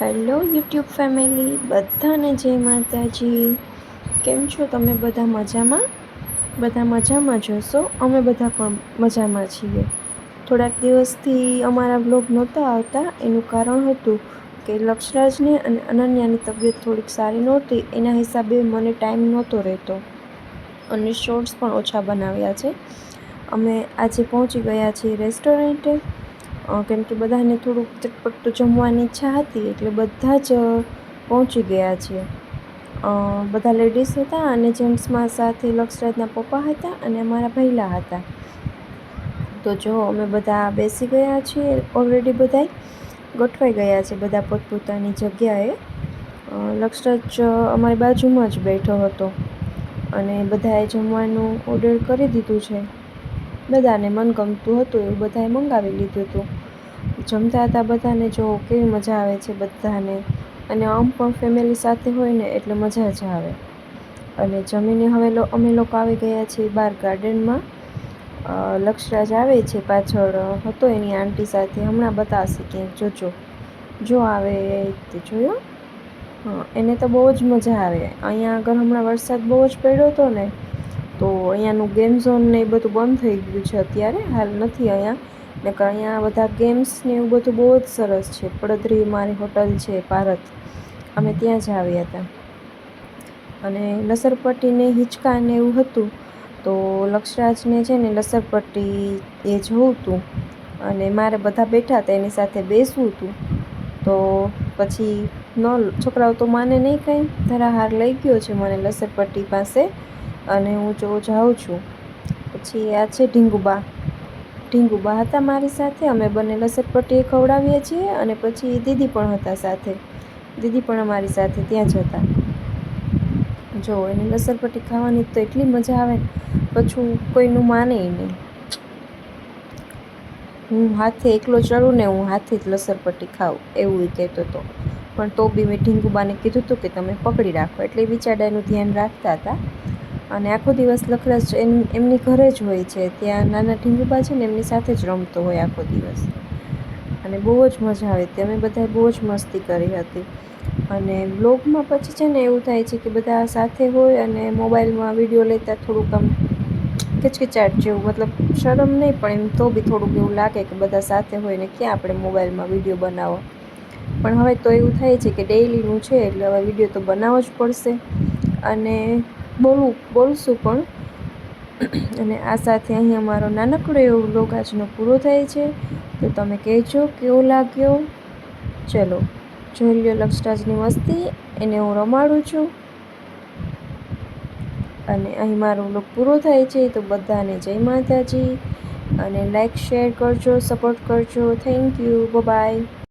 Hello YouTube family, બધાને જય માતાજી. કેમ છો તમે બધા મજામાં? બધા મજામાં જોશો અમે બધા પણ મજામાં છીએ. થોડાક દિવસથી અમારા બ્લોગ નહોતા આવતા, એનું કારણ હતું કે લક્ષરાજને અને અનન્યાની તબિયત થોડીક સારી નહોતી, એના હિસાબે મને ટાઈમ નહોતો રહેતો. અને શોર્ટ્સ પણ ઓછા બનાવ્યા છે. અમે આજે પહોંચી ગયા છીએ રેસ્ટોરન્ટે. કેમ કે બધાને થોડુંક ચટપટું જમવાની ઈચ્છા હતી, એટલે બધા જ પહોંચી ગયા છે બધા લેડીઝ હતા અને જેન્ટ્સમાં સાથે લક્ષરાજના પપ્પા હતા અને અમારા ભૈલા હતા. તો જો, અમે બધા બેસી ગયા છીએ ઓલરેડી બધા ગોઠવાઈ ગયા છે બધા પોતપોતાની જગ્યાએ. લક્ષરાજ અમારી બાજુમાં જ બેઠો હતો અને બધાએ જમવાનું ઓર્ડર કરી દીધું છે. બધાને મનગમતું હતું એવું બધાએ મંગાવી લીધું હતું. જમતા હતા બધાને જો કેવી મજા આવે છે બધાને. અને આમ પણ ફેમિલી સાથે હોય ને એટલે મજા જ આવે. અને જમીને હવે અમે લોકો આવી ગયા છીએ બહાર ગાર્ડનમાં લક્ષરાજ આવે છે પાછળ, હતો એની આંટી સાથે. હમણાં બતાવશે ક્યાંક, જોજો. જો આવે તે જોયો? એને તો બહુ જ મજા આવે. અહીંયા આગળ હમણાં વરસાદ બહુ જ પડ્યો હતો ને, તો અહીંયાનું ગેમ ઝોન ને એ બધું બંધ થઈ ગયું છે અત્યારે. હાલ નથી અહીંયા. નકર અહીંયા બધા ગેમ્સ ને એવું બધું બહુ જ સરસ છે. પડદરી, મારી હોટલ છે, ભારત. અમે ત્યાં જ આવ્યા હતા. અને લસરપટ્ટીને હિંચકા ને એવું હતું, તો લક્ષરાજને છે ને લસરપટ્ટી એ જોવું હતું અને મારે બધા બેઠા હતા, એની સાથે બેસવું હતું તો પછી ન, છોકરાઓ તો માને નહીં કંઈ. ધરાહાર લઈ ગયો છે મને લસરપટ્ટી પાસે અને હું જો જાઉં છું. પછી આ છે ઢીંગુબા. ઢીંગુબા હતા મારી સાથે. અમે બંને લસરપટ્ટીએ ખવડાવીએ છીએ અને પછી દીદી પણ હતા સાથે. દીદી પણ અમારી સાથે ત્યાં જ હતા. જો, એને લસરપટ્ટી ખાવાની તો એટલી મજા આવે પછી કોઈનું માને નહીં. હું હાથે એકલો ચડું ને હું હાથે જ લસરપટ્ટી ખાઉં, એવું એ કહેતો હતો પણ તો બી મેં ઢીંગુબાને કીધું હતું કે તમે પકડી રાખો, એટલે બિચારાનું ધ્યાન રાખતા હતા. અને આખો દિવસ લખરજ એમની ઘરે જ હોય છે. ત્યાં નાના ઢીંગુબા છે ને, એમની સાથે જ રમતો હોય આખો દિવસ. અને બહુ જ મજા આવી હતી. અમે બધાએ બહુ જ મસ્તી કરી હતી. અને બ્લોગમાં પછી છે ને એવું થાય છે કે બધા સાથે હોય અને મોબાઈલમાં વીડિયો લેતા થોડુંક આમ કિચકિચાટ જેવું. મતલબ શરમ નહીં, પણ એમ તો બી થોડુંક એવું લાગે કે બધા સાથે હોય ને ક્યાં આપણે મોબાઈલમાં વીડિયો બનાવો. પણ હવે તો એવું થાય છે કે ડેઇલીનું છે, એટલે હવે વીડિયો તો બનાવવો જ પડશે. અને બોલવું બોલશું પણ. અને આ સાથે અહીં અમારો નાનકડો એવો વ્લોગ આજનો પૂરો થાય છે. તો તમે કહેજો, કેવો લાગ્યો? ચલો, જોઈ લ્યો લક્ષરાજની મસ્તી, એને હું રમાડું છું. અને અહીં મારો વ્લોગ પૂરો થાય છે, તો બધાને જય માતાજી. અને લાઈક શેર કરજો સપોર્ટ કરજો. Thank you bye